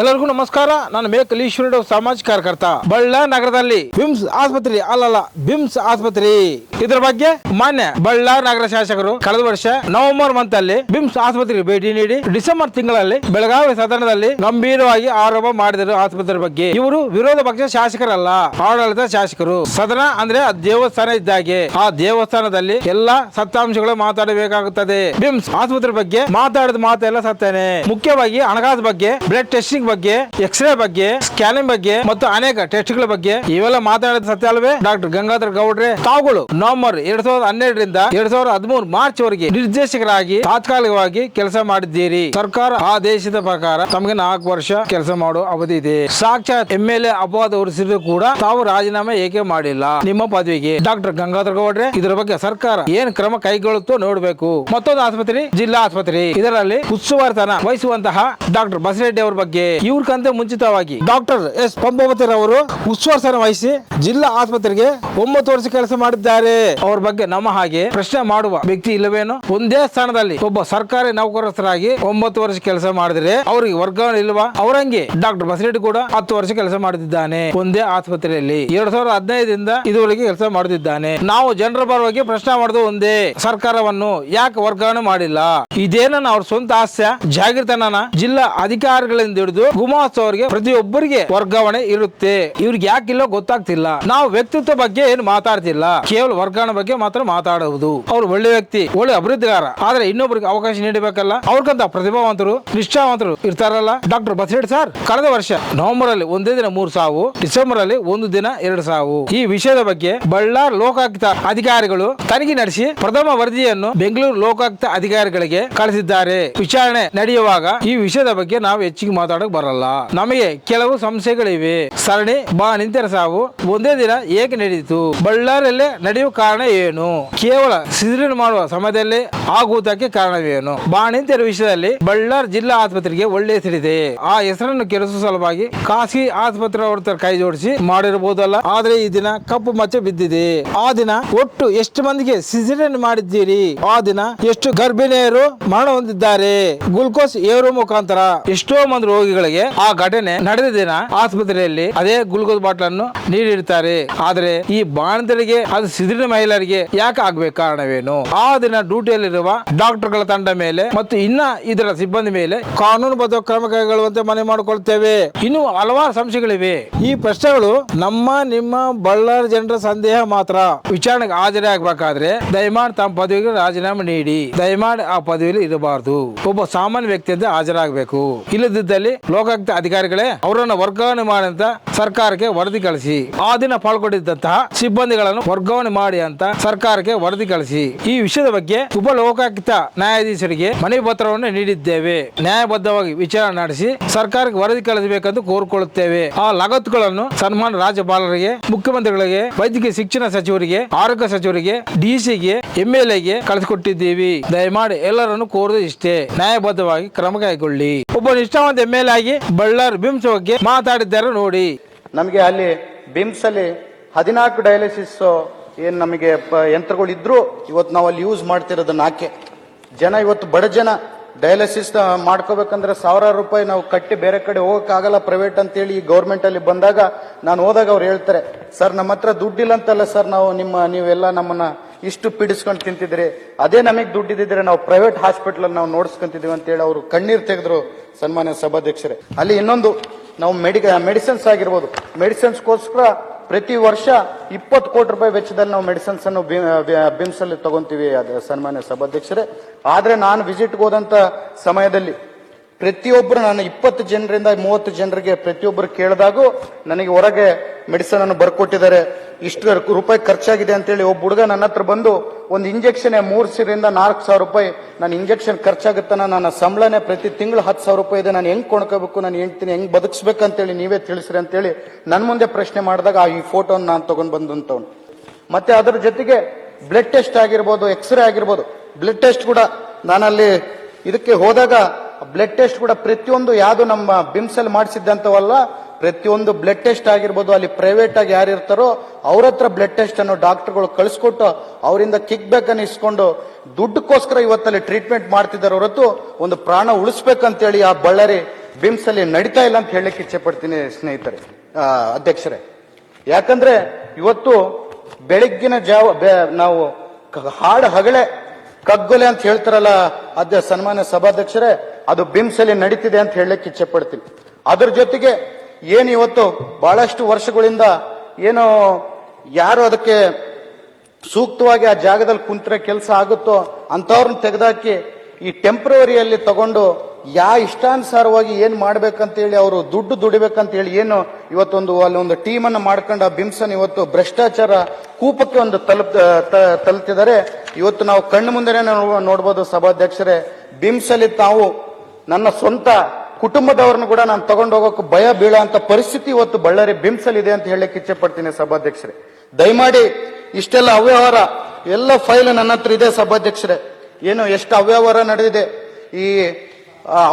ಎಲ್ಲರಿಗೂ ನಮಸ್ಕಾರ. ನಾನು ಮೇಕಲ್ ಈಶ್ವರ ಸಾಮಾಜಿಕ ಕಾರ್ಯಕರ್ತ. ಬಳ್ಳಾ ನಗರದಲ್ಲಿ ಬಿಮ್ಸ್ ಆಸ್ಪತ್ರೆ ಅಲ್ಲಲ್ಲ ಬಿಮ್ಸ್ ಆಸ್ಪತ್ರೆ. ಇದರ ಬಗ್ಗೆ ಮಾನ್ಯ ಬಳ್ಳಾರಿ ನಗರ ಶಾಸಕರು ಕಳೆದ ವರ್ಷ ನವೆಂಬರ್ ಮಂತ್ ಅಲ್ಲಿ ಬಿಮ್ಸ್ ಆಸ್ಪತ್ರೆಗೆ ಭೇಟಿ ನೀಡಿ ಡಿಸೆಂಬರ್ ತಿಂಗಳಲ್ಲಿ ಬೆಳಗಾವಿ ಸದನದಲ್ಲಿ ಗಂಭೀರವಾಗಿ ಆರೋಪ ಮಾಡಿದರು ಆಸ್ಪತ್ರೆ ಬಗ್ಗೆ. ಇವರು ವಿರೋಧ ಪಕ್ಷ ಶಾಸಕರಲ್ಲ ಆಡಳಿತ ಶಾಸಕರು. ಸದನ ಅಂದ್ರೆ ದೇವಸ್ಥಾನ ಇದ್ದಾಗೆ ಆ ದೇವಸ್ಥಾನದಲ್ಲಿ ಎಲ್ಲಾ ಸತ್ತಾಂಶಗಳು ಮಾತಾಡಬೇಕಾಗುತ್ತದೆ. ಬಿಮ್ಸ್ ಆಸ್ಪತ್ರೆ ಬಗ್ಗೆ ಮಾತಾಡಿದ ಮಾತೆಲ್ಲ ಸತ್ತೇನೆ ಮುಖ್ಯವಾಗಿ ಹಣಕಾಸು ಬಗ್ಗೆ ಬ್ಲಡ್ ಟೆಸ್ಟಿಂಗ್ ಬಗ್ಗೆ ಎಕ್ಸ್ರೇ ಬಗ್ಗೆ ಸ್ಕ್ಯಾನಿಂಗ್ ಬಗ್ಗೆ ಮತ್ತು ಅನೇಕ ಟೆಸ್ಟ್ಗಳ ಬಗ್ಗೆ ಇವೆಲ್ಲ ಮಾತಾಡಿದ ಸತ್ಯ ಅಲ್ವೇ? ಡಾಕ್ಟರ್ ಗಂಗಾಧರ್ ಗೌಡ್ರೆ, ತಾವುಗಳು ನವೆಂಬರ್ ಎರಡ್ ಸಾವಿರದ ಹನ್ನೆರಡರಿಂದ ಎರಡ್ ಸಾವಿರದ ಹದಿಮೂರು ಮಾರ್ಚ್ ವರೆಗೆ ನಿರ್ದೇಶಕರಾಗಿ ತಾತ್ಕಾಲಿಕವಾಗಿ ಕೆಲಸ ಮಾಡಿದ್ದೀರಿ. ಸರ್ಕಾರ ಆದೇಶದ ಪ್ರಕಾರ ತಮಗೆ ನಾಲ್ಕು ವರ್ಷ ಕೆಲಸ ಮಾಡುವ ಅವಧಿ ಇದೆ. ಸಾಕ್ಷಾತ್ ಎಂ ಎಲ್ ಎ ಅಪವಾದ ಹೊರಿಸಿದ್ರು ಕೂಡ ತಾವು ರಾಜೀನಾಮೆ ಏಕೆ ಮಾಡಿಲ್ಲ? ನಿಮ್ಮ ಪದವಿಗೆ. ಡಾಕ್ಟರ್ ಗಂಗಾಧರ್ ಗೌಡ್ರೆ, ಇದರ ಬಗ್ಗೆ ಸರ್ಕಾರ ಏನ್ ಕ್ರಮ ಕೈಗೊಳ್ಳುತ್ತೋ ನೋಡಬೇಕು. ಮತ್ತೊಂದು ಆಸ್ಪತ್ರೆ, ಜಿಲ್ಲಾ ಆಸ್ಪತ್ರೆ. ಇದರಲ್ಲಿ ಉಸ್ತುವಾರಿತನ ವಹಿಸುವಂತಹ ಡಾಕ್ಟರ್ ಬಸರೆಡ್ಡಿ ಅವರ ಬಗ್ಗೆ. ಇವ್ರಕಂತ ಮುಂಚಿತವಾಗಿ ಡಾಕ್ಟರ್ ಎಸ್ ಪಂಪವತಿರ್ ಅವರು ಉಸ್ತುವಾರಿತನ ವಹಿಸಿ ಜಿಲ್ಲಾ ಆಸ್ಪತ್ರೆಗೆ ಒಂಬತ್ತು ವರ್ಷ ಕೆಲಸ ಮಾಡಿದ್ದಾರೆ. ಅವ್ರ ಬಗ್ಗೆ ನಮ್ಮ ಹಾಗೆ ಪ್ರಶ್ನೆ ಮಾಡುವ ವ್ಯಕ್ತಿ ಇಲ್ಲವೇನು? ಒಂದೇ ಸ್ಥಾನದಲ್ಲಿ ಒಬ್ಬ ಸರ್ಕಾರಿ ನೌಕರಸ್ಥರಾಗಿ ಒಂಬತ್ತು ವರ್ಷ ಕೆಲಸ ಮಾಡಿದ್ರೆ ಅವರಿಗೆ ವರ್ಗಾವಣೆ ಇಲ್ವಾ? ಅವರಂಗೆ ಡಾಕ್ಟರ್ ಬಸರೆಡ್ಡಿ ಕೂಡ ಹತ್ತು ವರ್ಷ ಕೆಲಸ ಮಾಡುತ್ತಿದ್ದಾನೆ ಒಂದೇ ಆಸ್ಪತ್ರೆಯಲ್ಲಿ ಎರಡ್ ಸಾವಿರದ ಹದಿನೈದರಿಂದ ಇದುವರೆಗೆ ಕೆಲಸ ಮಾಡುತ್ತಿದ್ದಾನೆ ನಾವು ಜನರ ಪರವಾಗಿ ಪ್ರಶ್ನೆ ಮಾಡುದು ಒಂದೇ. ಸರ್ಕಾರವನ್ನು ಯಾಕೆ ವರ್ಗಾವಣೆ ಮಾಡಿಲ್ಲ? ಇದೇನ ಅವ್ರ ಸ್ವಂತ ಹಾಸ್ಯ. ಜಾಗೃತನ ಜಿಲ್ಲಾ ಅಧಿಕಾರಿಗಳಿಂದ ಹಿಡಿದು ಗುಮಾಸ್ತ ಅವರಿಗೆ ಪ್ರತಿಯೊಬ್ಬರಿಗೆ ವರ್ಗಾವಣೆ ಇರುತ್ತೆ. ಇವ್ರಿಗೆ ಯಾಕಿಲ್ಲ ಗೊತ್ತಾಗ್ತಿಲ್ಲ. ನಾವು ವ್ಯಕ್ತಿತ್ವ ಬಗ್ಗೆ ಏನು ಮಾತಾಡ್ತಿಲ್ಲ. ಕೇವಲ ವರ್ಗಾವಣೆ ಬಗ್ಗೆ ಮಾತ್ರ ಮಾತಾಡುವುದು ಅವ್ರು ಒಳ್ಳೆ ವ್ಯಕ್ತಿ, ಒಳ್ಳೆ ಅಭಿವೃದ್ಧಿಗಾರ. ಆದ್ರೆ ಇನ್ನೊಬ್ಬರಿಗೆ ಅವಕಾಶ ನೀಡಬೇಕಲ್ಲ? ಅವ್ರಿಗಂತ ಪ್ರತಿಭಾವಂತರು, ನಿಷ್ಠಾವಂತರು ಇರ್ತಾರಲ್ಲ? ಡಾಕ್ಟರ್ ಬಸರೆಡ್ ಸರ್, ಕಳೆದ ವರ್ಷ ನವೆಂಬರ್ ಅಲ್ಲಿ ಒಂದೇ ದಿನ ಮೂರು ಸಾವು ಡಿಸೆಂಬರ್ ಅಲ್ಲಿ ಒಂದು ದಿನ ಎರಡು ಸಾವು. ಈ ವಿಷಯದ ಬಗ್ಗೆ ಬಳ್ಳಾರಿ ಲೋಕಾಯುಕ್ತ ಅಧಿಕಾರಿಗಳು ತನಿಖೆ ನಡೆಸಿ ಪ್ರಥಮ ವರದಿಯನ್ನು ಬೆಂಗಳೂರು ಲೋಕಾಯುಕ್ತ ಅಧಿಕಾರಿಗಳಿಗೆ ಕಳಿಸಿದ್ದಾರೆ. ವಿಚಾರಣೆ ನಡೆಯುವಾಗ ಈ ವಿಷಯದ ಬಗ್ಗೆ ನಾವು ಹೆಚ್ಚಿಗೆ ಮಾತಾಡಕ್ ಬರಲ್ಲ. ನಮಗೆ ಕೆಲವು ಸಂಶಯಗಳಿವೆ ಸರಣಿ, ಬಾ, ನಿಂತರ ಸಾವು. ಒಂದೇ ದಿನ ಏಕೆ ನಡೆಯಿತು? ಬಳ್ಳಾರಿಯಲ್ಲೇ ನಡೆಯುವ ಕಾರಣ ಏನು? ಕೇವಲ ಸಿದ್ರಿನ ಮಾಡುವ ಸಮಯದಲ್ಲಿ ಆಗುವುದಕ್ಕೆ ಕಾರಣವೇನು? ಬಾ ವಿಷಯದಲ್ಲಿ ಬಳ್ಳಾರಿ ಜಿಲ್ಲಾ ಆಸ್ಪತ್ರೆಗೆ ಒಳ್ಳೆ ಹೆಸರಿದೆ. ಆ ಹೆಸರನ್ನು ಕೆಡಿಸುವ ಸಲುವಾಗಿ ಖಾಸಗಿ ಆಸ್ಪತ್ರೆ ಹೊರತರ ಕೈ ಜೋಡಿಸಿ ಮಾಡಿರಬಹುದಲ್ಲ? ಆದ್ರೆ ಈ ದಿನ ಕಪ್ಪು ಮಚ್ಚೆ ಬಿದ್ದಿದೆ. ಆ ದಿನ ಒಟ್ಟು ಎಷ್ಟು ಮಂದಿಗೆ ಸಿಸಿರಿಯನ್ ಮಾಡಿದ್ದೀರಿ? ಆ ದಿನ ಎಷ್ಟು ಗರ್ಭಿಣಿಯರು ಮರಣ ಹೊಂದಿದ್ದಾರೆ? ಗ್ಲುಕೋಸ್ ಏರು ಮುಖಾಂತರ ಎಷ್ಟೋ ಮಂದಿ ರೋಗಿಗಳಿಗೆ ಆ ಘಟನೆ ನಡೆದ ದಿನ ಆಸ್ಪತ್ರೆಯಲ್ಲಿ ಅದೇ ಗ್ಲುಕೋಸ್ ಬಾಟಲ್ ಅನ್ನು ನೀಡಿರ್ತಾರೆ ಆದ್ರೆ ಈ ಬಾಣದರಿಗೆ ಅದು ಸಿದಿರಿನ ಮಹಿಳೆಯರಿಗೆ ಯಾಕೆ ಆಗ್ಬೇಕು ಕಾರಣವೇನು? ಆ ದಿನ ಡ್ಯೂಟಿಯಲ್ಲಿರುವ ಡಾಕ್ಟರ್ಗಳ ತಂಡ ಮೇಲೆ ಮತ್ತು ಇನ್ನ ಇದರ ಸಿಬ್ಬಂದಿ ಮೇಲೆ ಕಾನೂನುಬದ್ಧ ಕ್ರಮ ಕೈಗೊಳ್ಳುವಂತೆ ಮನವಿ ಮಾಡಿಕೊಳ್ತೇವೆ. ಇನ್ನು ಹಲವಾರು ಸಂಶಯಗಳಿವೆ. ಈ ಪ್ರಶ್ನೆಗಳು ನಮ್ಮ, ನಿಮ್ಮ, ಬಳ್ಳಾರಿ ಜನರ ಸಂದೇಹ ಮಾತ್ರ. ವಿಚಾರಣೆಗೆ ಹಾಜರಿ ಆಗ್ಬೇಕಾದ್ರೆ ದಯಮಾಡಿ ತಮ್ಮ ಪದವಿಗೆ ರಾಜೀನಾಮೆ ನೀಡಿ. ದಯಮಾಡಿ ಆ ಪದವಿಯಲ್ಲಿ ಇರಬಾರದು. ಒಬ್ಬ ಸಾಮಾನ್ಯ ವ್ಯಕ್ತಿಯಂತೆ ಹಾಜರಾಗಬೇಕು. ಇಲ್ಲದಿದ್ದಲ್ಲಿ ಲೋಕಾಯುಕ್ತ ಅಧಿಕಾರಿಗಳೇ ಅವರನ್ನು ವರ್ಗಾವಣೆ ಮಾಡಿದಂತ ಸರ್ಕಾರಕ್ಕೆ ವರದಿ ಕಳಿಸಿ. ಆ ದಿನ ಪಾಲ್ಗೊಂಡಿದ್ದಂತಹ ಸಿಬ್ಬಂದಿಗಳನ್ನು ವರ್ಗಾವಣೆ ಮಾಡಿ ಅಂತ ಸರ್ಕಾರಕ್ಕೆ ವರದಿ ಕಳಿಸಿ. ಈ ವಿಷಯದ ಬಗ್ಗೆ ಉಪ ಲೋಕಾಯುಕ್ತ ನ್ಯಾಯಾಧೀಶರಿಗೆ ಮನವಿ ಪತ್ರವನ್ನು ನೀಡಿದ್ದೇವೆ. ನ್ಯಾಯಬದ್ಧವಾಗಿ ವಿಚಾರಣೆ ನಡೆಸಿ ಸರ್ಕಾರಕ್ಕೆ ವರದಿ ಕಳಿಸಬೇಕೆಂದು ಕೋರಿಕೊಳ್ಳುತ್ತೇವೆ. ಆ ಲಗತ್ತುಗಳನ್ನು ಸನ್ಮಾನ ರಾಜ್ಯಪಾಲರಿಗೆ, ಮುಖ್ಯಮಂತ್ರಿಗಳಿಗೆ, ವೈದ್ಯಕೀಯ ಶಿಕ್ಷಣ ಸಚಿವರಿಗೆ, ಆರೋಗ್ಯ ಸಚಿವರಿಗೆ, ಡಿಸಿಗೆ ಎಂಎಲ್ಎಗೆ ಕಳಿಸಿಕೊಟ್ಟಿದ್ದೀವಿ. ದಯಮಾಡಿ ಎಲ್ಲರನ್ನು ಕೋರೋದು ಇಷ್ಟೇ. ನ್ಯಾಯಬದ್ಧವಾಗಿ ಕ್ರಮ ಕೈಗೊಳ್ಳಿ. ಒಬ್ಬ ನಿಷ್ಠಾವಂತ ಎಂಎಲ್ಎ ಆಗಿ ಬಳ್ಳಾರಿ ಬಿಮ್ಸ್ ಬಗ್ಗೆ ಮಾತಾಡಿದ್ದಾರೆ ನೋಡಿ. ನಮಗೆ ಅಲ್ಲಿ ಬಿಮ್ಸ್ ಅಲ್ಲಿ ಹದಿನಾಲ್ಕು ಡಯಾಲಿಸಿಸ್ ಏನು ನಮಗೆ ಯಂತ್ರಗಳು ಇದ್ರು ಇವತ್ತು ನಾವು ಅಲ್ಲಿ ಯೂಸ್ ಮಾಡ್ತಿರೋದು ನಾಕೆ ಜನ ಇವತ್ತು ಬಡ ಜನ ಡಯಾಲಿಸಿಸ್ ಮಾಡ್ಕೋಬೇಕಂದ್ರೆ ಸಾವಿರಾರು ರೂಪಾಯಿ ನಾವು ಕಟ್ಟಿ ಬೇರೆ ಕಡೆ ಹೋಗೋಕ್ಕಾಗಲ್ಲ ಪ್ರೈವೇಟ್ ಅಂತೇಳಿ ಈ ಗೌರ್ಮೆಂಟಲ್ಲಿ ಬಂದಾಗ ನಾನು ಹೋದಾಗ ಅವ್ರು ಹೇಳ್ತಾರೆ, ಸರ್ ನಮ್ಮ ಹತ್ರ ದುಡ್ಡಿಲ್ಲ ಅಂತಲ್ಲ ಸರ್, ನಾವು ನಿಮ್ಮ, ನೀವೆಲ್ಲ ನಮ್ಮನ್ನ ಇಷ್ಟು ಪೀಡಿಸ್ಕೊಂಡು ತಿಂತಿದ್ರಿ ಅದೇ ನಮಗೆ ದುಡ್ಡಿದ್ರೆ ನಾವು ಪ್ರೈವೇಟ್ ಹಾಸ್ಪಿಟಲ್ ನಾವು ನೋಡ್ಸ್ಕೊಂತಿದೀವಿ ಅಂತೇಳಿ ಅವರು ಕಣ್ಣೀರ್ ತೆಗೆದ್ರು ಸನ್ಮಾನ್ಯ ಸಭಾಧ್ಯಕ್ಷರೇ. ಅಲ್ಲಿ ಇನ್ನೊಂದು, ನಾವು ಮೆಡಿಕ ಮೆಡಿಸಿನ್ಸ್ ಆಗಿರ್ಬೋದು. ಮೆಡಿಸಿನ್ಸ್ಗೋಸ್ಕರ ಪ್ರತಿ ವರ್ಷ ಇಪ್ಪತ್ತು ಕೋಟಿ ರೂಪಾಯಿ ವೆಚ್ಚದಲ್ಲಿ ನಾವು ಮೆಡಿಸಿನ್ಸ್ ಅನ್ನು ಬಿಮ್ಸ್ ಅಲ್ಲಿ ತಗೊಂತೀವಿ ಅದು ಸನ್ಮಾನ್ಯ ಸಭಾಧ್ಯಕ್ಷರೇ. ಆದ್ರೆ ನಾನು ವಿಸಿಟ್ಗೆ ಹೋದಂತ ಸಮಯದಲ್ಲಿ ಪ್ರತಿಯೊಬ್ಬರು ನಾನು ಇಪ್ಪತ್ತು ಜನರಿಂದ ಮೂವತ್ತು ಜನರಿಗೆ ಪ್ರತಿಯೊಬ್ಬರು ಕೇಳಿದಾಗೂ ನನಗೆ ಹೊರಗೆ ಮೆಡಿಸಿನ್ ಅನ್ನು ಬರ್ಕೊಟ್ಟಿದ್ದಾರೆ. ಇಷ್ಟು ರೂಪಾಯಿ ಖರ್ಚಾಗಿದೆ ಅಂತೇಳಿ ಒಬ್ಬ ಹುಡುಗ ನನ್ನ ಹತ್ರ ಬಂದು ಒಂದು ಇಂಜೆಕ್ಷನ್ ಮೂರು ಸಿರಿಂದ ನಾಲ್ಕು ಸಾವಿರ ರೂಪಾಯಿ ನಾನು ಇಂಜೆಕ್ಷನ್ ಖರ್ಚಾಗುತ್ತಾನ, ನನ್ನ ಸಂಬಳನೇ ಪ್ರತಿ ತಿಂಗಳು ಹತ್ತು ಸಾವಿರ ರೂಪಾಯಿ ಇದೆ, ನಾನು ಹೆಂಗ್ ಕೊಂಡ್ಕೋಬೇಕು, ನಾನು ಹೆಂಡ್ತೀನಿ, ಹೆಂಗ್ ಬದುಕಿಸ್ಬೇಕಂತೇಳಿ ನೀವೇ ತಿಳಿಸ್ರಿ ಅಂತೇಳಿ ನನ್ನ ಮುಂದೆ ಪ್ರಶ್ನೆ ಮಾಡಿದಾಗ ಆ ಈ ಫೋಟೋನ ನಾನು ತಗೊಂಡ್ ಬಂದಂತವ್ನು ಮತ್ತೆ ಅದರ ಜೊತೆಗೆ ಬ್ಲಡ್ ಟೆಸ್ಟ್ ಆಗಿರ್ಬೋದು ಎಕ್ಸ್ರೇ ಆಗಿರ್ಬೋದು ಬ್ಲಡ್ ಟೆಸ್ಟ್ ಕೂಡ ನಾನಲ್ಲಿ ಇದಕ್ಕೆ ಹೋದಾಗ ಬ್ಲಡ್ ಟೆಸ್ಟ್ ಕೂಡ ಪ್ರತಿಯೊಂದು ಯಾವುದು ನಮ್ಮ ಬಿಮ್ಸಲ್ಲಿ ಮಾಡಿಸಿದ್ದಂಥವಲ್ಲ ಪ್ರತಿಯೊಂದು ಬ್ಲಡ್ ಟೆಸ್ಟ್ ಆಗಿರ್ಬೋದು, ಅಲ್ಲಿ ಪ್ರೈವೇಟ್ ಆಗಿ ಯಾರು ಇರ್ತಾರೋ ಅವ್ರ ಹತ್ರ ಬ್ಲಡ್ ಟೆಸ್ಟ್ ಅನ್ನು ಡಾಕ್ಟರ್ಗಳು ಕಳಿಸ್ಕೊಟ್ಟು ಅವರಿಂದ ಕಿಕ್ ಬ್ಯಾಕ್ ಅನ್ನು ಇಸ್ಕೊಂಡು ಇವತ್ತಲ್ಲಿ ಟ್ರೀಟ್ಮೆಂಟ್ ಮಾಡ್ತಿದ್ದಾರೆ ಹೊರತು ಒಂದು ಪ್ರಾಣ ಉಳಿಸ್ಬೇಕಂತೇಳಿ ಆ ಬಳ್ಳಾರಿ ಬಿಮ್ಸ್ ಅಲ್ಲಿ ನಡೀತಾ ಇಲ್ಲ ಅಂತ ಹೇಳಕ್ಕೆ ಇಚ್ಛೆ ಪಡ್ತೀನಿ ಸ್ನೇಹಿತರೆ ಅಧ್ಯಕ್ಷರೇ. ಯಾಕಂದ್ರೆ ಇವತ್ತು ಬೆಳಗ್ಗಿನ ಜಾವ ನಾವು ಹಾಡು ಹಗಳೆ, ಕಗ್ಗೊಲೆ ಅಂತ ಹೇಳ್ತಾರಲ್ಲ ಅಧ್ಯ ಸನ್ಮಾನ್ಯ ಸಭಾಧ್ಯಕ್ಷರೇ, ಅದು ಬಿಮ್ಸ್ ಅಲ್ಲಿ ನಡೀತಿದೆ ಅಂತ ಹೇಳಕ್ಕೆ ಇಚ್ಛೆ ಪಡ್ತೀನಿ ಅದ್ರ ಜೊತೆಗೆ ಏನು ಇವತ್ತು ಬಹಳಷ್ಟು ವರ್ಷಗಳಿಂದ ಏನು ಯಾರು ಅದಕ್ಕೆ ಸೂಕ್ತವಾಗಿ ಆ ಜಾಗದಲ್ಲಿ ಕುಂತ್ರೆ ಕೆಲಸ ಆಗುತ್ತೋ ಅಂಥವ್ರನ್ನ ತೆಗೆದಾಕಿ ಈ ಟೆಂಪ್ರವರಿಯಲ್ಲಿ ತಗೊಂಡು ಯಾ ಇಷ್ಟಾನುಸಾರವಾಗಿ ಏನು ಮಾಡ್ಬೇಕಂತ ಹೇಳಿ ಅವರು ದುಡ್ಡು ದುಡಿಬೇಕಂತ ಹೇಳಿ ಏನು ಇವತ್ತೊಂದು ಅಲ್ಲಿ ಒಂದು ಟೀಮ್ ಅನ್ನು ಮಾಡ್ಕೊಂಡು ಆ ಬಿಮ್ಸನ್ ಇವತ್ತು ಭ್ರಷ್ಟಾಚಾರ ಕೂಪಕ್ಕೆ ಒಂದು ತಲುಪ್ ತ- ತಲುಪ್ತಿದ್ದಾರೆ. ಇವತ್ತು ನಾವು ಕಣ್ಣು ಮುಂದೆನೆ ನೋಡ್ಬೋದು ಸಭಾಧ್ಯಕ್ಷರೇ. ಬಿಮ್ಸ್ ಅಲ್ಲಿ ತಾವು ನನ್ನ ಸ್ವಂತ ಕುಟುಂಬದವ್ರನ್ನು ಕೂಡ ನಾನು ತಗೊಂಡು ಹೋಗೋಕೆ ಭಯ, ಬೀಳೋ ಅಂತ ಪರಿಸ್ಥಿತಿ ಇವತ್ತು ಬಳ್ಳಾರಿ ಬಿಮ್ಸ್ ಇದೆ ಅಂತ ಹೇಳಕ್ಕೆ ಇಚ್ಛೆ ಪಡ್ತೀನಿ ಸಭಾಧ್ಯಕ್ಷರೇ. ದಯಮಾಡಿ ಇಷ್ಟೆಲ್ಲ ಅವ್ಯವಹಾರ, ಎಲ್ಲ ಫೈಲ್ ನನ್ನ ಹತ್ರ ಇದೆ ಸಭಾಧ್ಯಕ್ಷರೇ. ಏನು ಎಷ್ಟು ಅವ್ಯವಹಾರ ನಡೆದಿದೆ? ಈ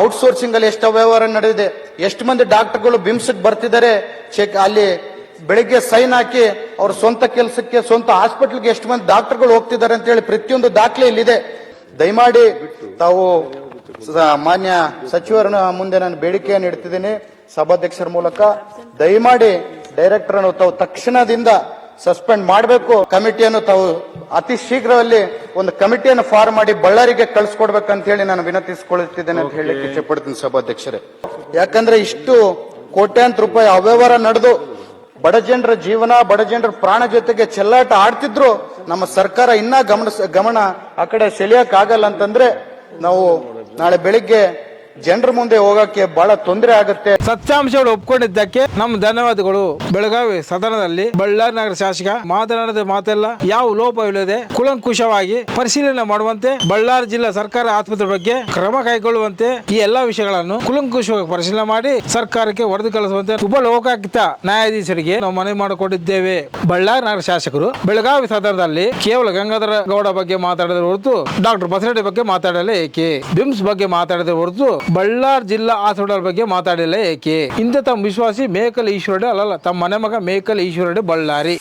ಔಟ್ಸೋರ್ಸಿಂಗ್ ಅಲ್ಲಿ ಎಷ್ಟು ಅವ್ಯವಹಾರ ನಡೆದಿದೆ? ಎಷ್ಟು ಮಂದಿ ಡಾಕ್ಟರ್ಗಳು ಬಿಮ್ಸ್ಗೆ ಬರ್ತಿದ್ದಾರೆ? ಚೆಕ್, ಅಲ್ಲಿ ಬೆಳಿಗ್ಗೆ ಸೈನ್ ಹಾಕಿ ಅವ್ರ ಸ್ವಂತ ಕೆಲಸಕ್ಕೆ, ಸ್ವಂತ ಹಾಸ್ಪಿಟಲ್ಗೆ ಎಷ್ಟು ಮಂದಿ ಡಾಕ್ಟರ್ಗಳು ಹೋಗ್ತಿದ್ದಾರೆ ಅಂತ ಹೇಳಿ ಪ್ರತಿಯೊಂದು ದಾಖಲೆ ಇಲ್ಲಿದೆ. ದಯಮಾಡಿ ತಾವು ಮಾನ್ಯ ಸಚಿವರ ಮುಂದೆ ನಾನು ಬೇಡಿಕೆಯನ್ನು ಇಡ್ತಿದ್ದೀನಿ. ಸಭಾಧ್ಯಕ್ಷರ ಮೂಲಕ. ದಯಮಾಡಿ ಡೈರೆಕ್ಟರ್ ಅನ್ನು ತಾವು ತಕ್ಷಣದಿಂದ ಸಸ್ಪೆಂಡ್ ಮಾಡಬೇಕು. ಕಮಿಟಿಯನ್ನು ತಾವು ಅತಿ ಶೀಘ್ರದಲ್ಲಿ ಒಂದು ಕಮಿಟಿಯನ್ನು ಫಾರ್ಮ್ ಮಾಡಿ ಬಳ್ಳಾರಿಗೆ ಕಳಿಸ್ಕೊಡ್ಬೇಕಂತ ಹೇಳಿ ನಾನು ವಿನಂತಿಸಿಕೊಳ್ಳುತ್ತಿದ್ದೇನೆ ಅಂತ ಹೇಳಿ ಇಚ್ಛೆ ಪಡ್ತೀನಿ ಸಭಾಧ್ಯಕ್ಷರೇ. ಯಾಕಂದ್ರೆ ಇಷ್ಟು ಕೋಟ್ಯಾಂತರ ರೂಪಾಯಿ ಅವ್ಯವಹಾರ ನಡೆದು ಬಡ ಜನರ ಜೀವನ ಬಡ ಜನರ ಪ್ರಾಣ ಜೊತೆಗೆ ಚೆಲ್ಲಾಟ ಆಡ್ತಿದ್ರು. ನಮ್ಮ ಸರ್ಕಾರ ಇನ್ನ ಗಮನ ಗಮನ ಆ ಕಡೆ ಸೆಳೆಯಕ್ ಆಗಲ್ಲ ಅಂತಂದ್ರೆ ನಾವು ನಾಳೆ ಬೆಳಿಗ್ಗೆ ಜನರ ಮುಂದೆ ಹೋಗಕ್ಕೆ ಬಹಳ ತೊಂದರೆ ಆಗುತ್ತೆ. ಸತ್ಯಾಂಶಗಳು ಒಪ್ಕೊಂಡಿದ್ದಕ್ಕೆ ನಮ್ಮ ಧನ್ಯವಾದಗಳು. ಬೆಳಗಾವಿ ಸದನದಲ್ಲಿ ಬಳ್ಳಾರಿ ನಗರ ಶಾಸಕ ಮಾತನಾಡಿದ ಮಾತೆಲ್ಲ ಯಾವ ಲೋಪವಿಲ್ಲದೆ ಕುಲಂಕುಷವಾಗಿ ಪರಿಶೀಲನೆ ಮಾಡುವಂತೆ ಬಳ್ಳಾರಿ ಜಿಲ್ಲಾ ಸರ್ಕಾರ ಆಸ್ಪತ್ರೆ ಬಗ್ಗೆ ಕ್ರಮ ಕೈಗೊಳ್ಳುವಂತೆ ಈ ಎಲ್ಲಾ ವಿಷಯಗಳನ್ನು ಕುಲಂಕುಷವಾಗಿ ಪರಿಶೀಲನೆ ಮಾಡಿ ಸರ್ಕಾರಕ್ಕೆ ವರದಿ ಕಳಿಸುವಂತೆ ಉಪ ಲೋಕಾಯುಕ್ತ ನ್ಯಾಯಾಧೀಶರಿಗೆ ನಾವು ಮನವಿ ಮಾಡಿಕೊಂಡಿದ್ದೇವೆ. ಬಳ್ಳಾರಿ ನಗರ ಶಾಸಕರು ಬೆಳಗಾವಿ ಸದನದಲ್ಲಿ ಕೇವಲ ಗಂಗಾಧರ ಗೌಡ ಬಗ್ಗೆ ಮಾತಾಡಿದ ಹೊರತು ಡಾಕ್ಟರ್ ಬಸರೆಡ್ಡಿ ಬಗ್ಗೆ ಮಾತಾಡಲೇ ಏಕೆ? ಬಿಮ್ಸ್ ಬಗ್ಗೆ ಮಾತಾಡಿದ ಹೊರತು ಬಳ್ಳಾರಿ ಜಿಲ್ಲಾ ಹಾಸ್ಪಿಟಲ್ ಬಗ್ಗೆ ಮಾತಾಡಿಲ್ಲ ಏಕೆ? ಇಂಥ ತಮ್ಮ ವಿಶ್ವಾಸಿ ಮೇಕಲ್ ಈಶ್ವರಡೆ ಅಲ್ಲಲ್ಲ, ತಮ್ಮ ಮನೆ ಮಗ ಮೇಕಲ್ ಈಶ್ವರಡೆ ಬಳ್ಳಾರಿ.